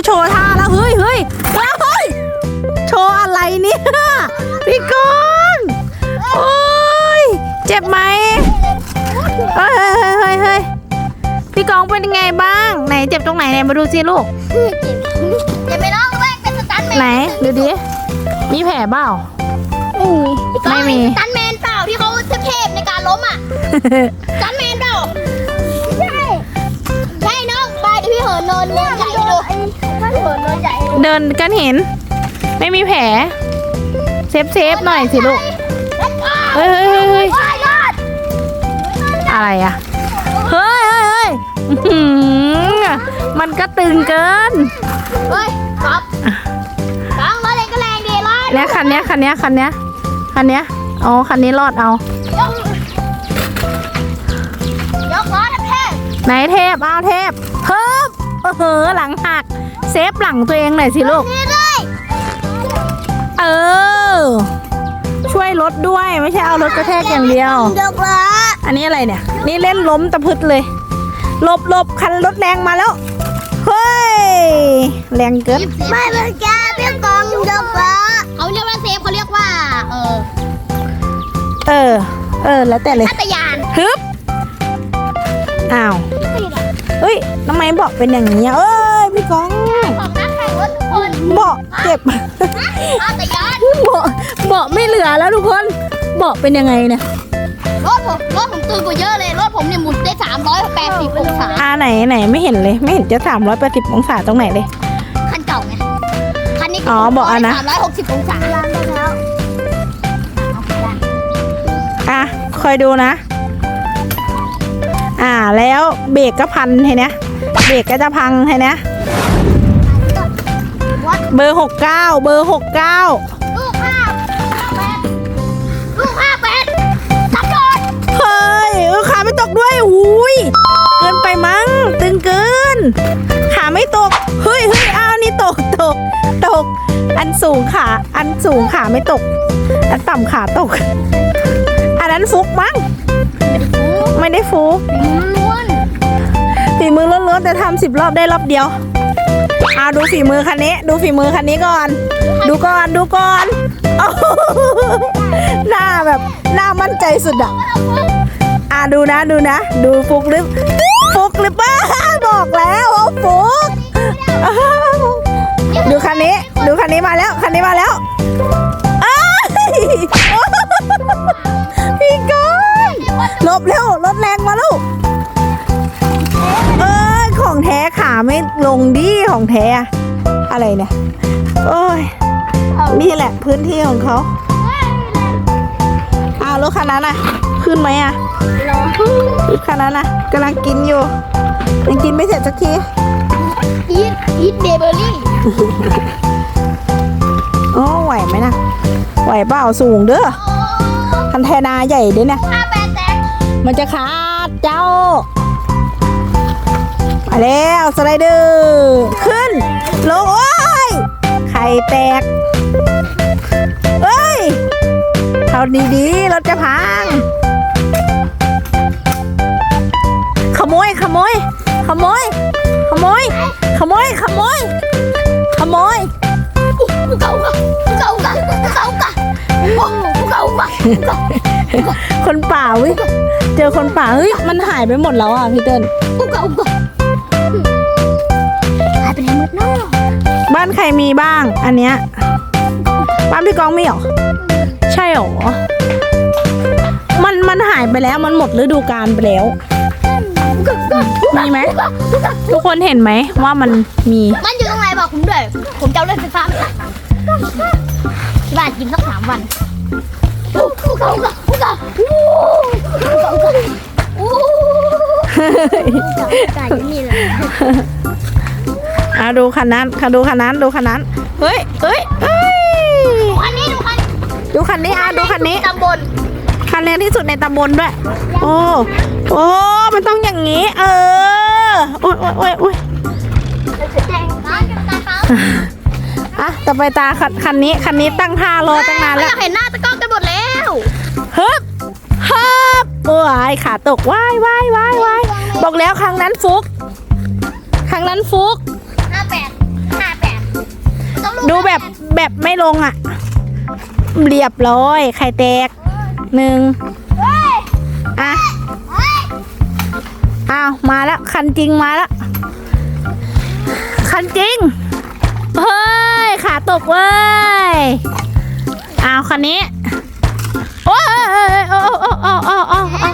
จะโชว์ท่าแล้วเฮ้ยเฮ้ยเฮ้ยโชว์อะไรเนี่ยพี่กองโอ้ยเจ็บไหมเฮ้ยเฮ้ยเฮ้ยเฮ้ยพี่กองเป็นยังไงบ้าง ไหนเจ็บตรงไหนไหนมาดูสิลูก อย่าไปร้องแม่งเป็นสตันแมนไหนดูดิมีแผลเปล่า ไม่มี สตันแมนเปล่าที่เขาเทพๆในการล้มอะ สตันแมนเปล่า เดินกันเห็น ไม่มีแผลเซฟเซฟหน่อยสิลูกเฮ้ยเฮ้ยเฮ้ยเฮ้ยว้ายยอดอะไรอะเฮ้ยเฮ้ยเฮ้ยอื้อหือมันก็ตึงเกิน เฮ้ยก๊อฟก๊อฟรถเองก็แรงดีรอดเนี่ยคันเนี้ยคันเนี้ยคันเนี้ยคันเนี้ยอ๋อคันนี้รอดเอา ยกยกล้อทับแท่งไหนเทพเอาเทพเพิ่มเออเหอหลังหัก เซฟหลังตัวเองหน่อยสิลูกนี่เลยเออ ช่วยรถด้วยไม่ใช่เอารถกระแทกอย่างเดียว ยกล้ออันนี้อะไรเนี่ย นี่เล่นล้มตะพึดเลยหลบหลบคันรถแรงมาแล้ว เฮ้ย แรงเกิน ไม่เป็นแกพี่กองยกล้อเขาเรียกว่าเซฟเขาเรียกว่า เออเออ เออ แล้วแต่เลยพัตยานฮึบ อ้าว เฮ้ยทำไมเบาะเป็นอย่างนี้อะเอ้ย พี่กองของนักแข่งรถทุกคนเบาะเจ็บพัตยานเบาะเบาะไม่เหลือแล้วทุกคนเบาะเป็นยังไงเนี่ยรถผมรถผมตื่นกว่าเยอะเลยรถผมเนี่ยหมุนได้380องศาอ่าไหนไหนไม่เห็นเลยไม่เห็นจะสามร้อยแปดสิบองศาตรงไหนเลยคันเก่าไงคันนี้อ๋อบอกอะนะ360องศาได้แล้วอะคอยดูนะ อ่าแล้วเบรกก็พันเห็นไหมเบรกก็จะพังเห็นไหมวัด เบอร์หกเก้าเบอร์หกเก้าลูกห้าแปดลูกห้าแปดตำรวจเฮ้ยเออขาไม่ตกด้วยอุ้ยเกินไปมั้งตึงเกิน ขาไม่ตก เฮ้ยเฮ้ยอ้าวนี่ตกตกตก อันสูงขาอันสูงขาไม่ตก อันต่ำขาตก อันนั้นฟุกมั้งไม่ได้ฟุกล้วนฝีมือล้วนๆแต่ทำสิบรอบได้รอบเดียวเอา ดูฝีมือคันนี้ ดูฝีมือคันนี้ก่อน ดูก่อนดูก่อนโอ้โหหน้าแบบหน้ามั่นใจสุดอะอะดูนะดูนะ ดูฟุกหรือฟุกหรือเปล่าบอกแล้วว่าฟุกดูคันนี้ ดูคันนี้มาแล้วคันนี้มาแล้วพี่ก้อนลบเร็วรถแรงมาลูกเออของแท้ขาไม่ลงดิ ของแท้อะอะไรเนี่ยโอ้ยนี่แหละพื้นที่ของเขาอ้าวรถคันนั้นอะขึ้นไหมอะรถคันนั้นอะกำลังกินอยู่ยังกินไม่เสร็จสักทีอีทอีทเบเบอรี่โอ้ไหวไหมนะไหวเปล่าสูงเด้อคันแทนาใหญ่เด้อเนี่ยห้าแปดแตกมันจะขาดเจ้ามา แล้วสไลเดอร์ขึ้น ลง โอ้ย ไข่แตกเอ้ยเอาดีๆรถจะพัง ขโมย ขโมย ขโมย ขโมย ขโมย ขโมย ขโมยกูเก่าก่ะกูเก่าก่ะกูเก่าก่ะกูเก่าก่ะกูเก่าคนป่าเวิเจอคนป่าเฮ้ยมันหายไปหมดแล้วอะพี่เติ้ลกูเก่าก่ะ หายไปไหนหมดเนาะบ้านใครมีบ้าง อันเนี้ยบ้านพี่กองมีเหรอ ใช่เหรอ มันมันหายไปแล้วมันหมดฤดูกาลไปแล้ว มีไหม ทุกคนเห็นไหมว่ามันมี มันอยู่ตรงไหนบอกผมด้วย ผมจะเอาเล่นไฟฟ้าไปตัดที่บ้านกินสักสามวันกูเก่าก่ะกูเก่ากูเก่าก่ะโอ้ไก่ยังมีเลยอะ ดูคันนั้นค่ะดูคันนั้นดูคันนั้น เฮ้ยเฮ้ยเฮ้ยคันนี้ดูคันดูคันนี้อะดูคันนี้ ตำบลคันแรกที่สุดในตำบลด้วย โอ้ โอ้ มันต้องอย่างนี้ เออ โอ้ยโอ้ยโอ้ยโอ้ยแดงร้านกันตาเปล่าอะต่อไปตาคันคันนี้ คันนี้ตั้งท่ารอตั้งนานไม่แล้อวยากเห็นหน้าตะกล้องกันหมดแล้วฮึบฮึบโอ้ยขาตกว้ายว้ายว้ายว้ายบอกแล้วครั้งนั้นฟุก ครั้งนั้นฟุกห้าแปด ดูแบบแบบไม่ลงอะ เรียบร้อย ไข่แตกหนึ่งอะอ้าวมาแล้ว คันจริงมาแล้ว คันจริง เฮ้ย ขาตกเว้ยอ้าวคันนี้ โอ้ยโอ้โอ้โอ้โอ้โอ้โอ้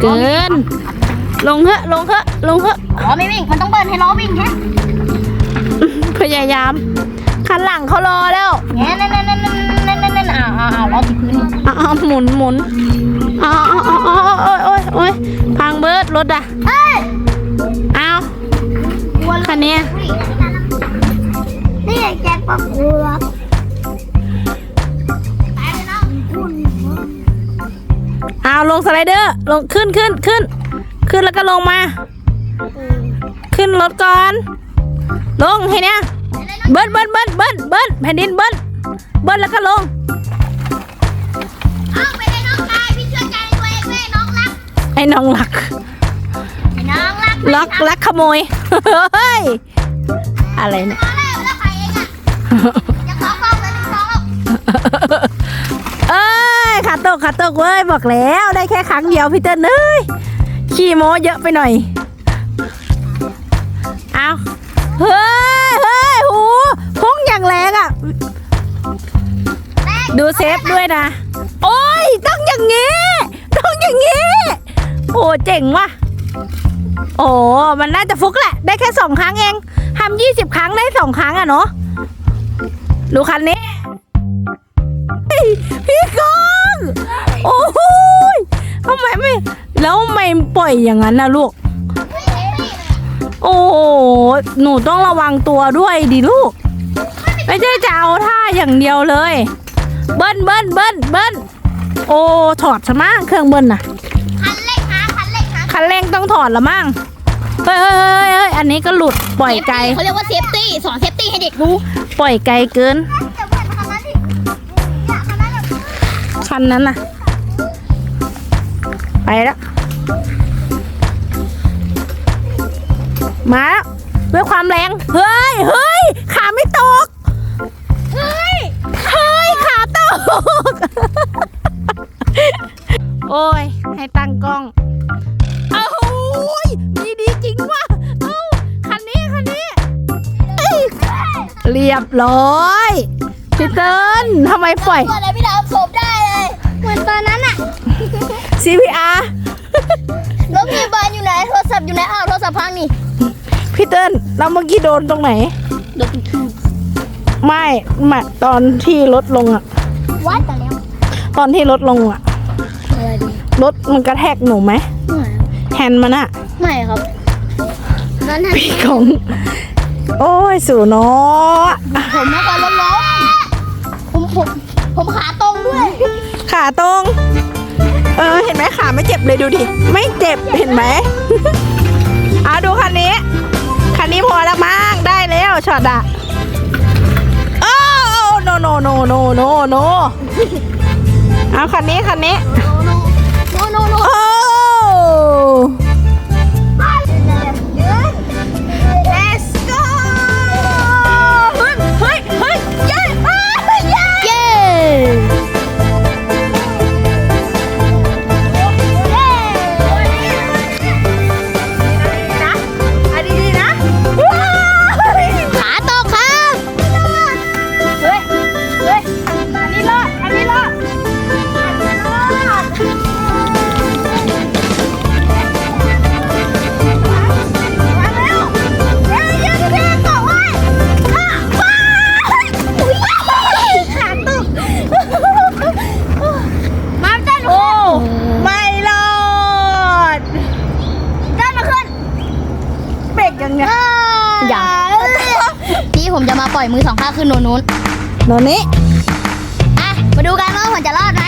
เกิน ลงเถอะลงเถอะลงเถอะล้อไม่วิ่ง มันต้องเบิร์นให้ล้อวิ่งแฮะพยายามคันหลังเขารอแล้วเนี่ยนั่นนั่นนั่นนั่นนั่นนั่นอ้าวอ้าวอ้าวล้อติดพื้นนี่อ้าวหมุนหมุนอ้าวอ้าวอ้าวอ้าวโอ้ยโอ้ยโอ้ยพังเบิร์ดรถอะเอ้ยอ้าวกลัวคันนี้นี่แจ็คปักกลัวไปเลยน้องคุณอ้าวลงสไลเดอร์ลงขึ้นขึ้นขึ้น ขึ้นแล้วก็ลงมา ขึ้นรถก่อน ลงให้เนี่ยเบิ้ลเบิ้ลเบิ้ลเบิ้ลเบิ้ลแผ่นดินเบิ้ลเบิ้ลแล้วก็ลงเอาไปให้น้องตายพี่เชื่อใจตัวเองแม่น้องรักไอ้น้องรักให้น้องรักรักรักขโมยเฮ้ยอะไรเนี่ยน้องได้แล้วใครเองอะอย่าขอความเลยหนึ่งสองแล้วเอ้ยขาตกขาตกเว้ยบอกแล้วได้แค่ครั้งเดียวพี่เติ้ลเอ้ย ขี้โม้เยอะไปหน่อย เอาเฮ้ยเฮ้ยหูพุ่งอย่างแรงอะ ดูเซฟด้วยนะ โอ้ย ต้องอย่างงี้ ต้องอย่างงี้ โอ้เจ๋งว่ะ โอ้มันน่าจะฟุกแหละ ได้แค่สองครั้งเองทำยี่สิบครั้งได้สองครั้งอะเนาะดูคันนี้ พี่กองโอ้โหยทำไมไม่ แล้วไม่ปล่อยอย่างนั้นนะลูก โอ้โหหนูต้องระวังตัวด้วยดิลูก ไม่ใช่จะเอาท่าอย่างเดียวเลย เบิ้ลเบิ้ลเบิ้ลเบิ้ลโอ้ถอดซะมั้งเครื่องเบิ้ลน่ะ คันเร่งหาคันเร่งหาคันเร่งต้องถอดละมั้งเฮ้ยเฮ้ยเฮ้ยเฮ้ยอันนี้ก็หลุดปล่อยไกล เขาเรียกว่าเซฟตี้สอนเซฟตี้ให้เด็กรู้ ปล่อยไกลเกินแต่ว่าคันนั้นที่เนี่ยคันนั้นแบบคันนั้นน่ะ ไปแล้ว มาแล้วด้วยความแรง เฮ้ยเฮ้ยขาไม่ตก เฮ้ย เฮ้ย ขาตก โอ้ย ให้ตั้งกล้อง เอ้าหูยมีดีจริงว่ะเอ้าคันนี้ คันนี้เอ้ยเรียบร้อยพี่เติ้ลทำไมปล่อยเมื่อไรพี่ดาวสบได้เลย เหมือนตอนนั้นอะ CPR รถพยาบาลอยู่ไหน โทรศัพท์อยู่ไหน อ้าว โทรศัพท์พังนี่ พี่เติ้ลแล้วเมื่อกี้โดนตรงไหน โดนทูบไม่ไม่ตอนที่รถลงอะวัดแต่แล้วตอนที่รถลงอะอะไรดีรถมันกระแทกหนูไหมไม่แฮนด์มันอะไม่ครับนั้นท่านพี่ของ โอ้ยสูเนาะผมมาก่อนรถล้มผมผมผมขาตรงด้วยขาตรง เออ เห็นไหมขาไม่เจ็บเลยดูดิ ไม่เจ็บเห็นไหม เอาดูคันนี้คั นนี้พอแล้วมั้งได้แล้วช็อตอะโอ้โนโนโนโนโนโนเอาคันนี้คันนี้โนโนโนโอ้ Let's ผมจะมาปล่อยมือสองข้างขึ้นโนนนู้นโนนี้อะมาดูกันว่าผมจะรอดไหม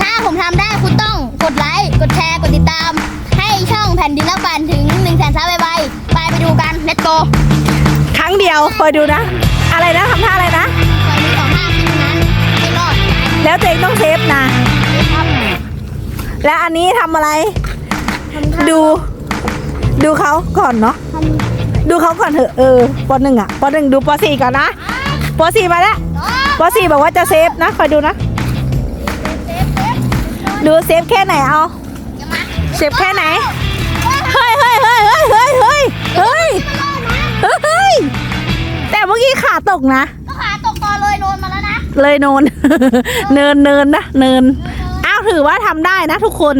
ถ้าผมทำได้คุณต้องกดไลค์กดแชร์กดติดตาม ให้ช่องแผ่นดินนักปั่นถึง1นึ่งแสนซับไวๆไปไปดูกัน let's go ครั้งเดียวคอยดูนะ อะไรนะทำท่าอะไรนะ ปล่อยมือสองข้างขึ้นนั้นไม่รอดแล้วตัวเองต้องเซฟนะครับแล้วอันนี้ทำอะไรดูดูเขาก่อนเนาะ ดูเขาก่อนเถอะเออปหนึ่งอะปหนึ่งดูปสี่ก่อนนะปสี่มาแล้วปสี่บอกว่าจะเซฟนะคอยดูนะ ดูเซฟแค่ไหนเอาเซฟแค่ไหนเฮ้ยเฮ้ยเฮ้ยเฮ้ยเฮ้ยเฮ้ยเฮ้ยแต่เมื่อกี้ขาตกนะขาตกตอนเลยโนนมาแล้วนะเลยโนนเนินเนินนะเนินอ้าวถือว่าทำได้นะทุกคน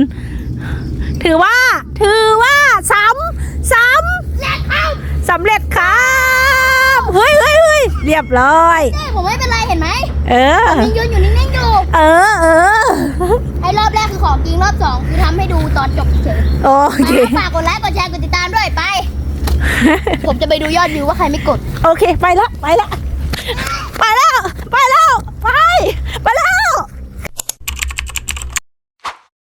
ถือว่าถือว่า สำเร็จครับเฮ้ยเฮ้ยเฮ้ยเรียบร้อยเจ้ผมไม่เป็นไรเห็นไหมเออยังยืนอยู่นิ่งๆอยู่เออเออไอ้รอบแรกคือของจริงรอบสองคือทำให้ดูตอนจบเฉยโอเคมาฝากกดไลค์กดแชร์กดติดตามด้วยไป ผมจะไปดูยอดวิวว่าใครไม่กด โอเค ไปแล้วไปแล้วไปแล้ว ไปแล้ว ไป ไปแล้ว